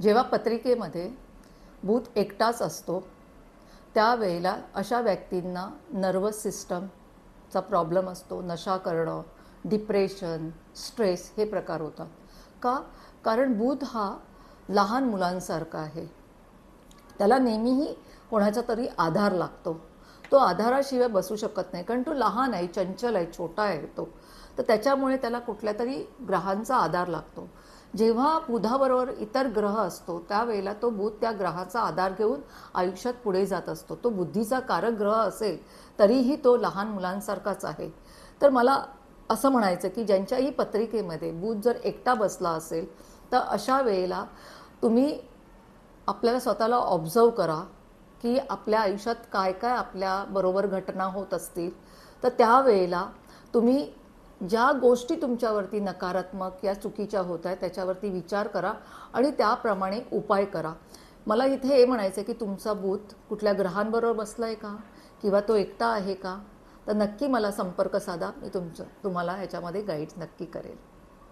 जेव्हा पत्रिकेमध्ये बूथ एकटाच असतो त्यावेळेला अशा व्यक्तींना नर्वस सिस्टमचा प्रॉब्लेम असतो नशा करणं डिप्रेशन स्ट्रेस हे प्रकार होतात. का? कारण बूथ हा लहान मुलांसारखा आहे. त्याला नेहमीही कोणाचा तरी आधार लागतो. तो आधाराशिवाय बसू शकत नाही. कारण तो लहान आहे चंचल आहे छोटा आहे तो. तर त्याच्यामुळे त्याला कुठल्या तरी ग्रहांचा आधार लागतो. जेव्हा बुधाबरोबर इतर ग्रह असतो त्यावेळेला तो बुध त्या ग्रहाचा आधार घेऊन आयुष्यात पुढे जात असतो. तो बुद्धीचा कारक ग्रह असेल तरीही तो लहान मुलांसारखाच आहे. तर मला असं म्हणायचं की ज्यांच्याही पत्रिकेमध्ये बुध जर एकटा बसला असेल तर अशा वेळेला तुम्ही आपल्याला स्वतःला ऑब्झर्व करा की आपल्या आयुष्यात काय काय आपल्याबरोबर घटना होत असतील. तर त्यावेळेला तुम्ही ज्या गोष्टी तुमच्यावरती नकारात्मक या चुकीच्या होत आहेत त्याच्यावरती विचार करा आणि त्याप्रमाणे उपाय करा. मला इथे हे म्हणायचं आहे की तुमचा बूथ कुठल्या ग्रहांबरोबर बसला आहे का? किंवा तो एकटा आहे का? तर नक्की मला संपर्क साधा मी तुमचं तुम्हाला ह्याच्यामध्ये गाईड नक्की करेल.